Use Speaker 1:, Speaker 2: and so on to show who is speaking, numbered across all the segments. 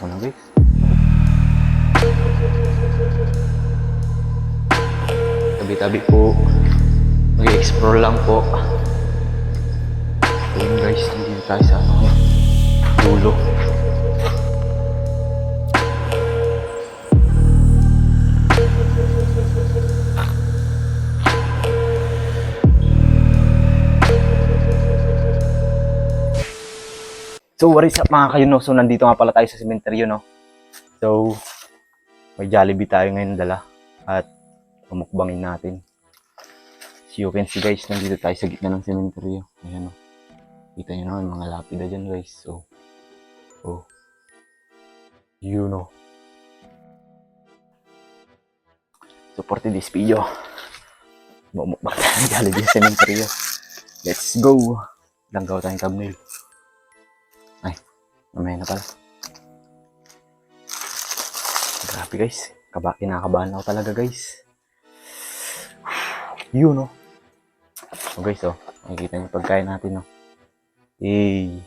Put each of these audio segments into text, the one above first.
Speaker 1: ko na guys. Tabi-tabi po. Mag-explore lang po. Ayun guys, dito tayo sa ano, dulo. So, what is up mga kayo, no? So, nandito nga pala tayo sa sementeryo, no? So, may Jollibee tayo ngayon dala. At, pamukbangin natin. So, you can see guys, nandito tayo sa gitna ng sementeryo. Ayan, no? Kita nyo naman, mga lapida dyan, guys. So, oh. You know. Supported this video. Bumukbang tayo ng Jollibee sa sementeryo. Let's go! Langgaw tayong thumbnail. Mamaya na pala. Grabe guys. Kaba, kinakabahan ako talaga guys. Yun no. So guys oh. Makikita niyo pagkain natin no. Eh.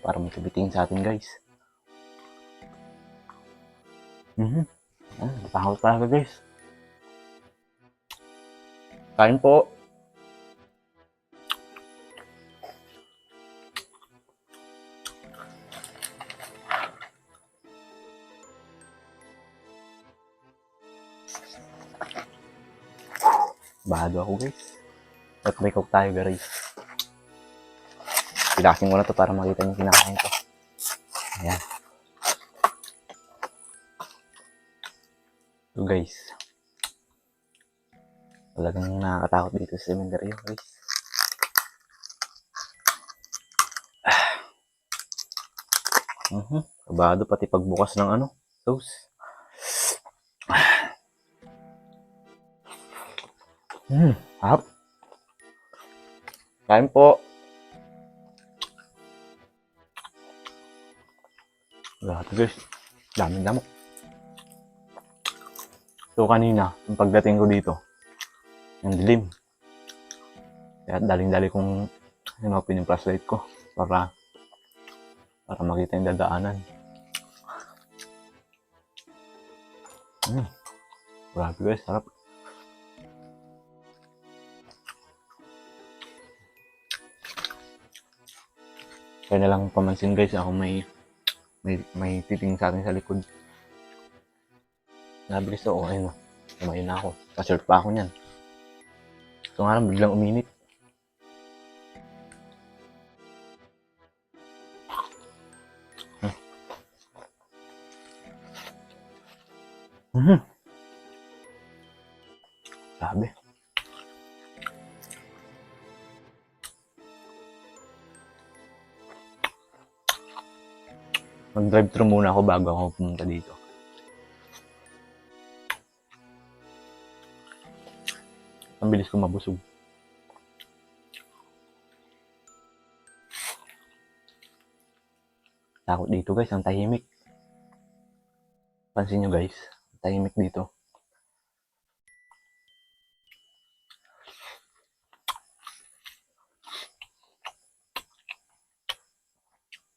Speaker 1: Para may sa atin guys. Mhm. Ah, napahawal talaga guys. Kain po. Bahado ako guys. At may coke tayo guys. Pilaking ko na to para makita niyo kinakain ko. Ayan. So guys. Talagang nakakatakot dito sa cementerio guys. Mhm. Kabado pati pagbukas ng ano. Sauce. Hmm, harap. Kain po. Lahat guys. Daming lamok. So kanina, yung pagdating ko dito, yung dilim. Kaya daling-dali kong hinopin yung flashlight ko para para makita yung dadaanan. Hmm. Grabe guys, sarap. Kaya na lang pamansin guys, ako may may may titing sa atin sa likod. Nabilis ako, ayun na. Tumayo na ako. Kasurt pa ako niyan. So nga lang, biglang uminit. Mag-drive-thru muna ako bago ako pumunta dito. Ang bilis ko mabusog. Takot dito guys, ang tahimik. Pansin nyo guys, tahimik dito.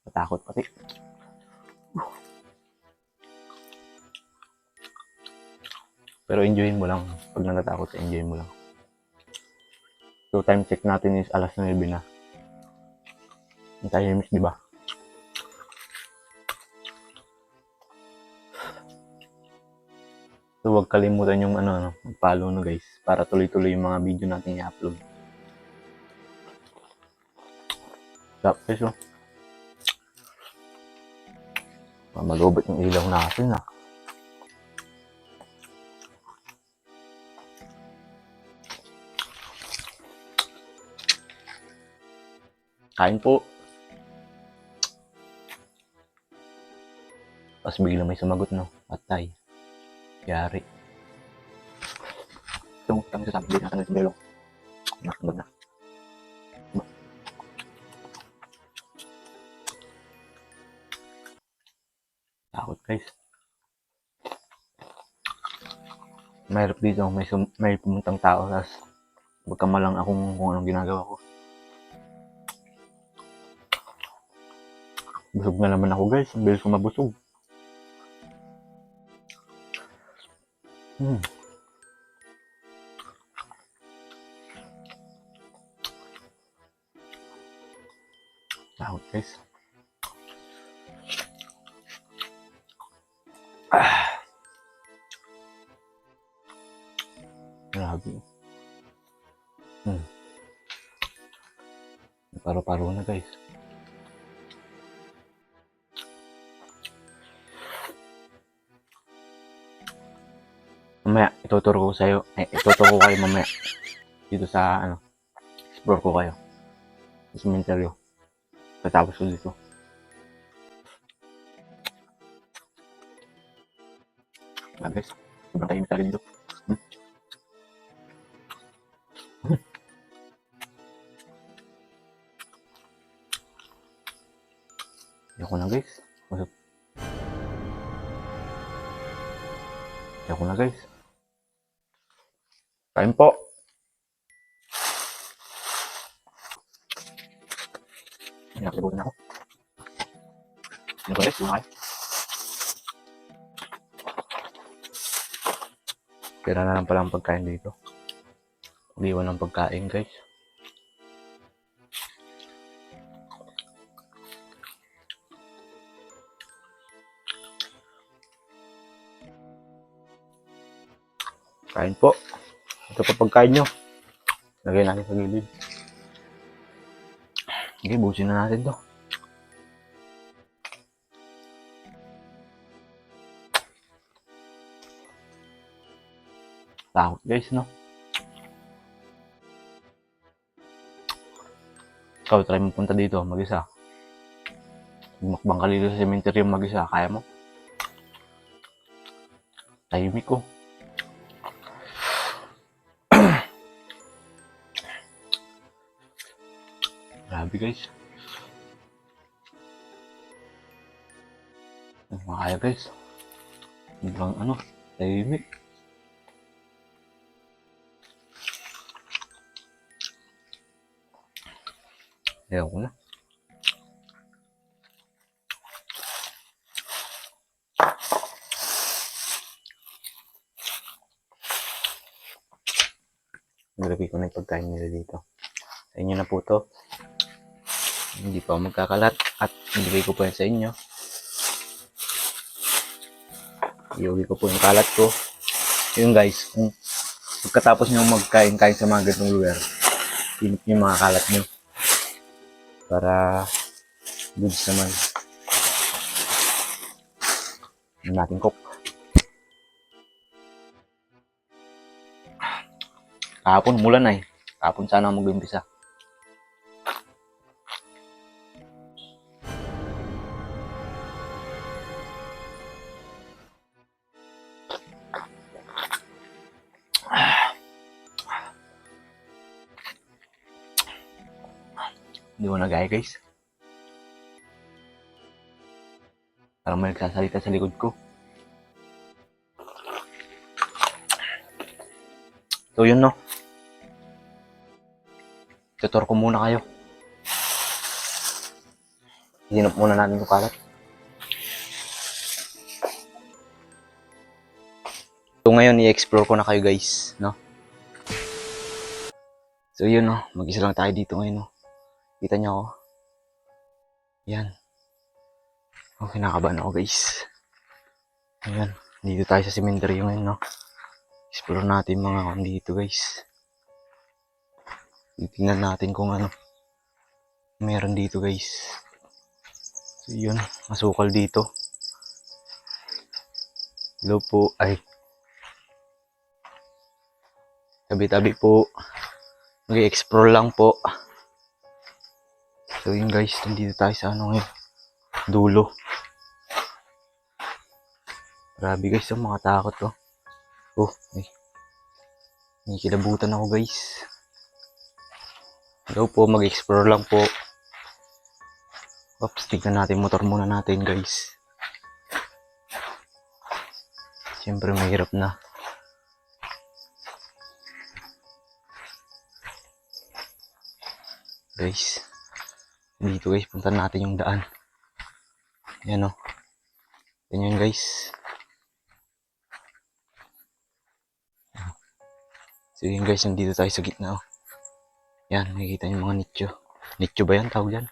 Speaker 1: Natakot pati. Pero enjoyin mo lang. Pag natatakot enjoy mo lang. So, time check natin is alas 9 na. Ang tahimik, di ba? So, huwag kalimutan yung ano, ano, mag-follow no guys. Para tuloy-tuloy yung mga video natin i-upload. Stop guys, oh. Malubot yung ilaw natin, ah. Kain po. Tapos bigla may sumagot, no? Atay. Yari. Yung kami sa sabi dito natin ng belong. Nakagod na. Takot guys. Mahirap dito, may, sum- may pumuntang tao, tapos magkamalang akong kung anong ginagawa ko. Busog na naman ako guys. Bilis ko mabusog. Hmm. Sahot guys. Ah. Grabe. Hmm. Paro-paro na guys. Ituturo ko sa'yo. Eh, ituturo ko kayo mamaya. Dito sa, ano, explore ko kayo. Sa cementerio. Katapos ko dito. Ah, guys. Sobrang tahimik dito. Kain po. Nakalimutan ako. Guys? Kumakain. Tira na lang pala ang pagkain dito. Iwan ng pagkain guys. Kain po. Ito pa pagkain nyo. Lagay natin sa gilid. Sige, busin na natin to. Takot guys, no? Ikaw, try mo punta dito, mag-isa. Magmakbang ka dito sa cemetery mag-isa, kaya mo? Tahimik ko. Grabe guys. Makaya guys. Sobrang ano, tahimik. Ayaw ko na. Nilagay ko na yung pagkain nila dito. Sa inyo na po to. Hindi pa magkakalat at ibigay ko po yan sa inyo. Iuwi ko po yung kalat ko. Yun guys, kung pagkatapos nyo magkain-kain sa mga ganitong lugar, pinip nyo mga kalat nyo. Para goods naman. Yung natin cook. Kahapon, mulan na eh. Kahapon sana mag-umpisa. Hindi mo nagaya guys. Parang may nagsasalita sa likod ko. So yun no. Tutor ko muna kayo. Hinap muna natin yung kalat. So ngayon i-explore ko na kayo guys, no? So yun no, mag-isa lang tayo dito ngayon no. Kita niyo ako. Yan. Oh, kinakabahan ako guys. Ayan, dito tayo sa cemetery ngayon no. Explore natin mga kung dito guys. Titingnan natin kung ano meron dito guys. So yun, masukal dito. Hello po, ay. Tabi-tabi po. Mag-explore lang po. So yun guys, nandito tayo sa ano ngayon. Dulo. Grabe guys, ang mga takot to. Oh, ay. May kilabutan ako guys. Hello po, mag-explore lang po. Oops, tignan natin motor muna natin guys. Siyempre mahirap na. Guys, dito guys, punta natin yung daan. Yan o. Yan yun guys. So yun guys, nandito tayo sa gitna oh. Yan, nakikita yung mga nicho. Nicho ba yan tawag yan?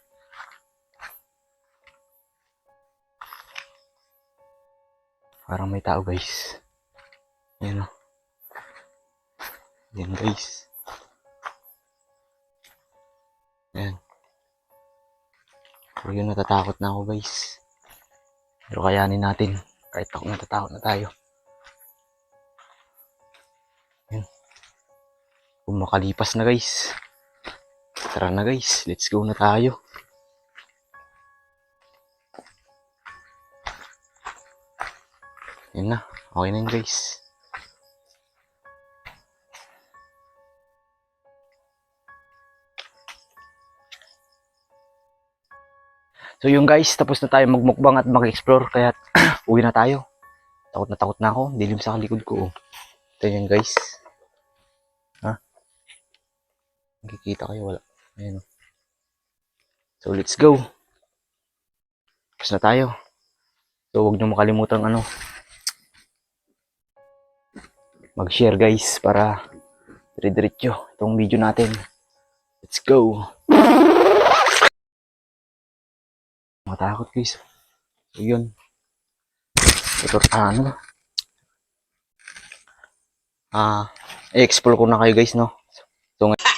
Speaker 1: Parang may tao guys. Yan o. Yan guys. Pero yun, natatakot na ako guys. Pero kayanin natin. Kahit ako natatakot na tayo. Yan. Kung makalipas na guys. Tara na guys. Let's go na tayo. Yan na. Okay na yun guys. So yung guys, tapos na tayo magmukbang at mag-explore kaya uwi na tayo. Takot na takot na ako, dilim sa likod ko. oh. Ito yun guys. Ha? Nakikita kayo, wala. Ayan. oh. So let's go. Tapos na tayo. So huwag niyo makalimutan ano. Mag-share guys para dire-diretso itong video natin. Let's go. Matakot guys. So, yun. Ito, ano? Ah, i-explore ko na kayo guys, no? So, ngay-